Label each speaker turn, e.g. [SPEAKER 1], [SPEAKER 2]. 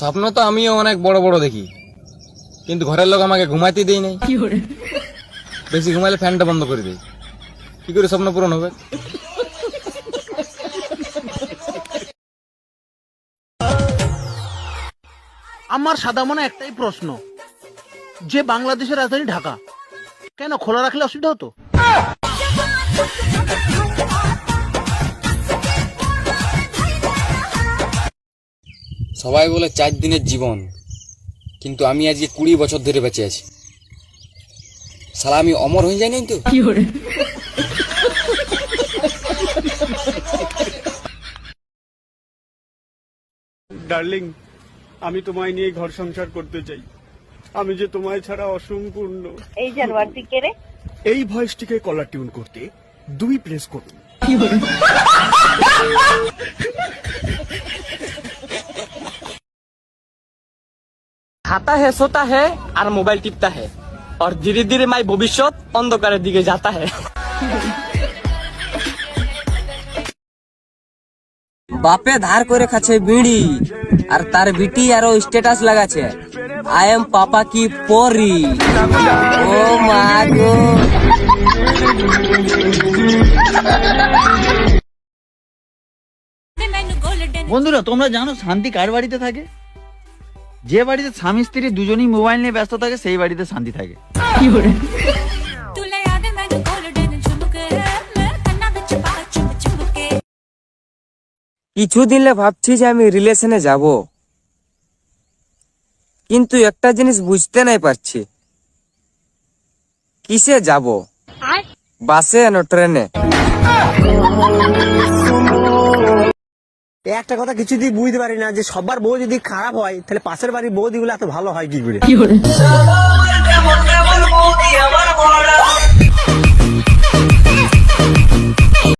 [SPEAKER 1] স্বপ্ন তো আমিও অনেক বড় বড় দেখি। কিন্তু ঘরের লোক আমাকে ঘুমাইতে দেই নাই। বেশি ঘুমাইলে ফ্যানটা বন্ধ করে দেয়। কি করে স্বপ্ন পূরণ হবে?
[SPEAKER 2] আমার সাদা মনে একটাই প্রশ্ন। যে বাংলাদেশের রাজধানী ঢাকা। কেন খোলা রাখলে অসুবিধা হতো?
[SPEAKER 1] সবাই বলে চার দিনের জীবন। কিন্তু আমি আজকে কুড়ি বছর ধরে বেঁচে আছি। সালা আমি অমর হয়ে যাই নাই তো?
[SPEAKER 3] ডার্লিং আমি তোমায় নিয়ে ঘর সংসার করতে চাই। আমি যে তোমায় ছাড়া অসম্পূর্ণ।
[SPEAKER 4] এই জানোয়ার তুই কে রে?
[SPEAKER 3] এই ভয়েসটিকে কলার টিউন করতে দুই প্রেস করুন।
[SPEAKER 5] खाता है सोता है আর মোবাইল টিপতা है और ধীরে ধীরে মাই ভবিষ্যৎ অন্ধকারের দিকে যাতা है
[SPEAKER 6] বাপে ধার করে খাচ্ছে বিড়ি আর তার বিটি আরো স্ট্যাটাস লাগাচ্ছে আই এম পাপা কি পরি ও মা গো
[SPEAKER 7] বন্ধুরা তোমরা জানো শান্তি কার বাড়িতে থাকে যে বাড়িতে স্বামী স্ত্রী দুজনেই মোবাইল নিয়ে ব্যস্ত থাকে সেই বাড়িতে শান্তি থাকে।
[SPEAKER 6] কিছুদিনে ভাবছি যে আমি রিলেশনে যাব। কিন্তু একটা জিনিস বুঝতে নাই পারছি। কিসে যাব? বাসে না ট্রেনে
[SPEAKER 8] একটা কথা কিছুতেই বুঝতে পারি না যে সবার বউ যদি খারাপ হয় তাহলে পাশের বাড়ির বৌদিগুলো এত ভালো হয় কি করে?